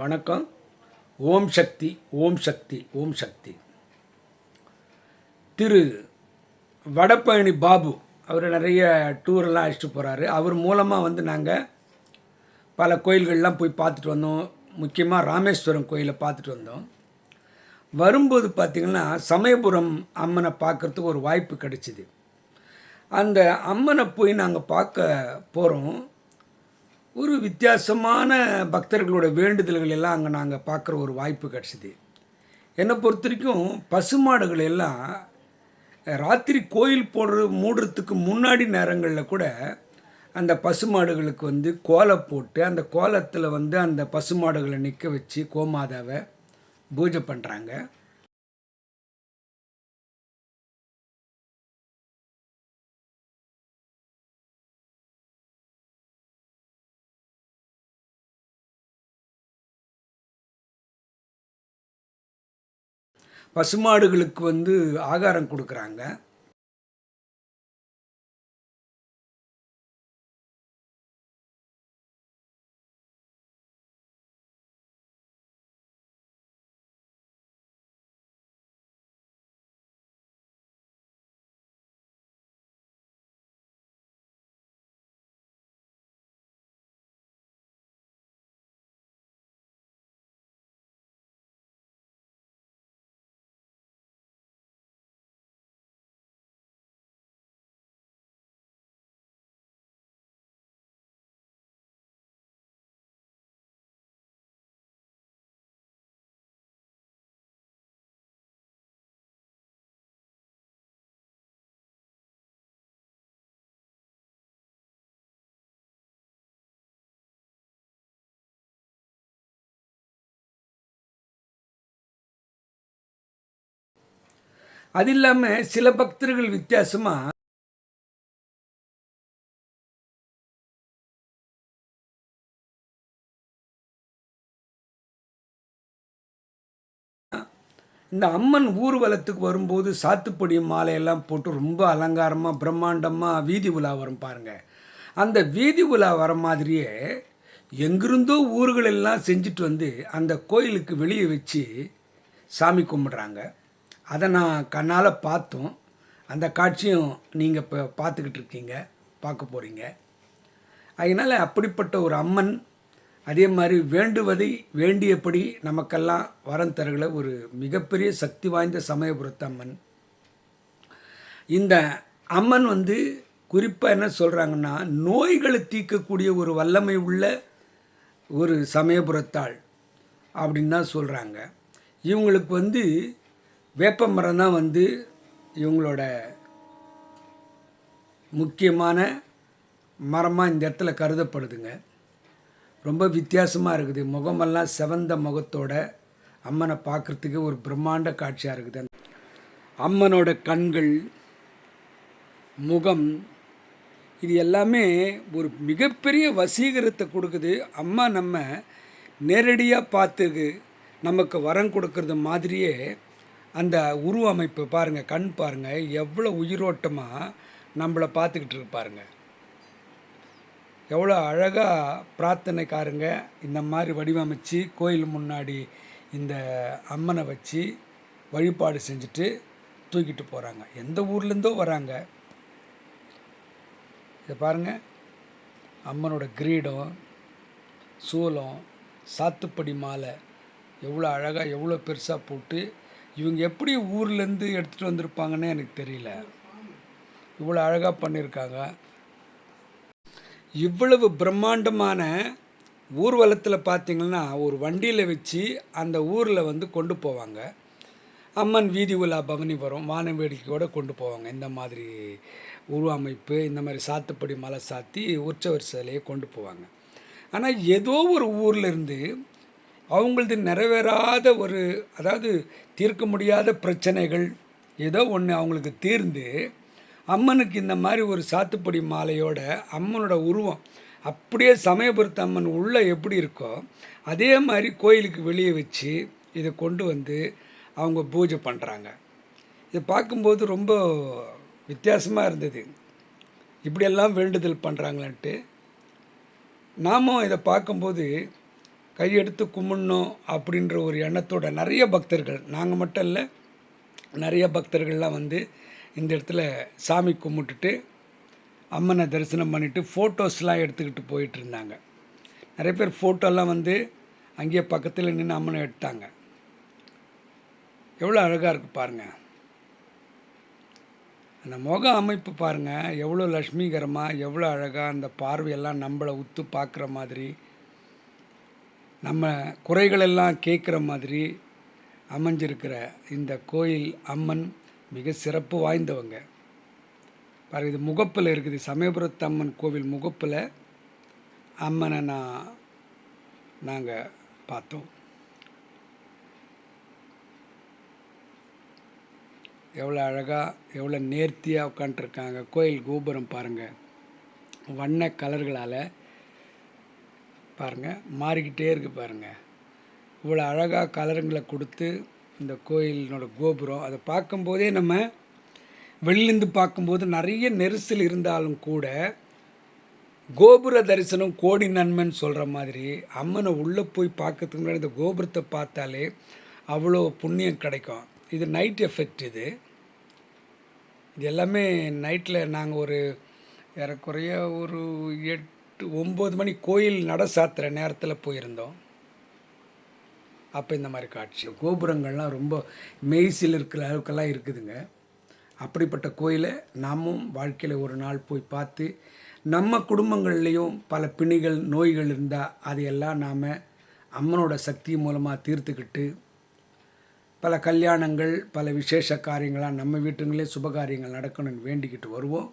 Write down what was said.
வணக்கம். ஓம் சக்தி ஓம் சக்தி ஓம் சக்தி. திரு வடபழனி பாபு அவர் நிறைய டூரெல்லாம் அழைச்சிட்டு போகிறாரு அவர் மூலமாக வந்து நாங்கள் பல கோயில்கள்லாம் போய் பார்த்துட்டு வந்தோம். முக்கியமாக ராமேஸ்வரம் கோயிலை பார்த்துட்டு வந்தோம். வரும்போது பார்த்திங்கன்னா சமயபுரம் அம்மனை பார்க்குறதுக்கு ஒரு வாய்ப்பு கிடைச்சிது. அந்த அம்மனை போய் நாங்கள் பார்க்க போகிறோம் ஒரு வித்தியாசமான பக்தர்களோட வேண்டுதல்கள் எல்லாம் அங்கே நாங்கள் பார்க்குற ஒரு வாய்ப்பு கிடச்சிது. என்னை பொறுத்த வரைக்கும் பசுமாடுகள் எல்லாம் ராத்திரி கோயில் போடுற மூடுறதுக்கு முன்னாடி நேரங்களில் கூட அந்த பசுமாடுகளுக்கு வந்து கோலம் போட்டு அந்த கோலத்தில் வந்து அந்த பசுமாடுகளை நிற்க வச்சு கோமாதாவை பூஜை பண்ணுறாங்க பசுமாடுகளுக்கு வந்து ஆகாரம் கொடுக்குறாங்க. அது இல்லாமல் சில பக்தர்கள் வித்தியாசமாக இந்த அம்மன் ஊர்வலத்துக்கு வரும்போது சாத்துப்பொடி மாலையெல்லாம் போட்டு ரொம்ப அலங்காரமாக பிரம்மாண்டமாக வீதி உலா வரும் பாருங்கள் அந்த வீதி உலா வர மாதிரியே எங்கிருந்தோ ஊர்களெல்லாம் செஞ்சுட்டு வந்து அந்த கோயிலுக்கு வெளியே வச்சு சாமி கும்பிட்றாங்க. அதை நான் கண்ணால் பார்த்தோம். அந்த காட்சியும் நீங்கள் இப்போ பார்த்துக்கிட்டு இருக்கீங்க பார்க்க போகிறீங்க அதனால் அப்படிப்பட்ட ஒரு அம்மன் அதே மாதிரி வேண்டுவதை வேண்டியபடி நமக்கெல்லாம் வரம் தருகிற ஒரு மிகப்பெரிய சக்தி வாய்ந்த சமயபுரத்து அம்மன். இந்த அம்மன் வந்து குறிப்பாக என்ன சொல்கிறாங்கன்னா நோய்களை தீர்க்கக்கூடிய ஒரு வல்லமை உள்ள ஒரு சமயபுரத்தாள் அப்படின்னு தான் சொல்கிறாங்க இவங்களுக்கு வந்து வேப்ப மரம் தான் வந்து இவங்களோட முக்கியமான மரமாக இந்த இடத்துல கருதப்படுதுங்க. ரொம்ப வித்தியாசமாக இருக்குது. முகமெல்லாம் செவந்த முகத்தோட அம்மனை பார்க்குறதுக்கு ஒரு பிரம்மாண்ட காட்சியாக இருக்குது. அம்மனோட கண்கள் முகம் இது எல்லாமே ஒரு மிகப்பெரிய வசீகரத்தை கொடுக்குது. அம்மா நம்ம நேரடியாக பார்த்துக்கு நமக்கு வரம் கொடுக்கறது மாதிரியே அந்த உருவமைப்பு பாருங்கள் கண் பாருங்கள் எவ்வளோ உயிரோட்டமாக நம்மளை பார்த்துக்கிட்டு இருப்பாருங்க எவ்வளோ அழகாக பிரார்த்தனைக்காரங்க இந்த மாதிரி வடிவமைச்சு கோயில் முன்னாடி இந்த அம்மனை வச்சு வழிபாடு செஞ்சுட்டு தூக்கிட்டு போகிறாங்க எந்த ஊர்லேருந்தோ வராங்க. இதை பாருங்கள் அம்மனோட கிரீடம் சூலம் சாத்துப்படி மாலை எவ்வளோ அழகாக எவ்வளோ பெருசாக போட்டு இவங்க எப்படி ஊர்லேருந்து எடுத்துகிட்டு வந்திருப்பாங்கன்னு எனக்கு தெரியல. இவ்வளோ அழகாக பண்ணியிருக்காங்க. இவ்வளவு பிரம்மாண்டமான ஊர்வலத்தில் பார்த்திங்கன்னா ஒரு வண்டியில் வச்சு அந்த ஊரில் வந்து கொண்டு போவாங்க. அம்மன் வீதி உலா பவனி வரும். வான வேடிக்கையோடு கொண்டு போவாங்க. இந்த மாதிரி உருவமைப்பு இந்த மாதிரி சாத்துப்படி மலை சாத்தி உற்சவர் சிலையை கொண்டு போவாங்க. ஆனால் ஏதோ ஒரு ஊர்லேருந்து அவங்களது நிறைவேறாத ஒரு அதாவது தீர்க்க முடியாத பிரச்சனைகள் ஏதோ ஒன்று அவங்களுக்கு தீர்ந்து அம்மனுக்கு இந்த மாதிரி ஒரு சாத்துப்படி மாலையோட அம்மனோட உருவம் அப்படியே சமயபுரத்து அம்மன் உள்ளே எப்படி இருக்கோ அதே மாதிரி கோயிலுக்கு வெளியே வச்சு இதை கொண்டு வந்து அவங்க பூஜை பண்ணுறாங்க இதை பார்க்கும்போது ரொம்ப வித்தியாசமாக இருந்தது. இப்படியெல்லாம் வேண்டுதல் பண்ணுறாங்களான்ட்டு நாமும் இதை பார்க்கும்போது கையெடுத்து கும்பிடணும் அப்படின்ற ஒரு எண்ணத்தோட நிறைய பக்தர்கள் நாங்கள் மட்டும் இல்லை நிறைய பக்தர்கள்லாம் வந்து இந்த இடத்துல சாமி கும்பிட்டுட்டு அம்மனை தரிசனம் பண்ணிவிட்டு ஃபோட்டோஸ்லாம் எடுத்துக்கிட்டு போயிட்டு இருந்தாங்க. நிறைய பேர் ஃபோட்டோலாம் வந்து அங்கேயே பக்கத்தில் நின்று அம்மனை எடுத்தாங்க. எவ்வளோ அழகாக இருக்குது பாருங்கள் அந்த முக அமைப்பு பாருங்கள் எவ்வளோ லக்ஷ்மிகரமாக எவ்வளோ அழகாக அந்த பார்வையெல்லாம் நம்மளை உத்து பார்க்குற மாதிரி. நம்ம குறைகளெல்லாம் கேட்குற மாதிரி அமைஞ்சிருக்கிற இந்த கோயில் அம்மன் மிக சிறப்பு வாய்ந்தவங்க. பாருங்க இது முகப்பில் இருக்குது. சமயபுரத்து அம்மன் கோவில் முகப்பில் அம்மனை நான் நாங்கள் பார்த்தோம். எவ்வளோ அழகாக எவ்வளோ நேர்த்தியாக உட்காண்ட்ருக்காங்க கோயில் கோபுரம் பாருங்கள் வண்ண கலர்களால் பாருங்கள் மாறிக்கிட்டே இருக்கு பாருங்கள் இவ்வளோ அழகாக கலருங்களை கொடுத்து இந்த கோயிலினோட கோபுரம் அதை பார்க்கும்போதே நம்ம வெளிலேருந்து பார்க்கும்போது நிறைய நெரிசல் இருந்தாலும் கூட கோபுர தரிசனம் கோடி நன்மைன்னு சொல்கிற மாதிரி அம்மனை உள்ளே போய் பார்க்கறதுக்கு முன்னாடி இந்த கோபுரத்தை பார்த்தாலே அவ்வளோ புண்ணியம் கிடைக்கும். இது நைட் எஃபெக்ட் இது. இது எல்லாமே நைட்டில் நாங்கள் ஒரு ஏறக்குறைய ஒரு எட்டு ஒம்பது மணி கோயில் நட சாத்துற நேரத்தில் போயிருந்தோம். அப்போ இந்த மாதிரி காட்சி. கோபுரங்கள்லாம் ரொம்ப மெய்சில் இருக்கிற அளவுக்கெல்லாம் இருக்குதுங்க. அப்படிப்பட்ட கோயிலை நாமும் வாழ்க்கையில் ஒரு நாள் போய் பார்த்து நம்ம குடும்பங்கள்லேயும் பல பிணிகள் நோய்கள் இருந்தால் அதையெல்லாம் நாம் அம்மனோட சக்தி மூலமாக தீர்த்துக்கிட்டு பல கல்யாணங்கள் பல விசேஷ காரியங்களாக நம்ம வீட்டுங்களே சுபகாரியங்கள் நடக்கணும்னு வேண்டிக்கிட்டு வருவோம்.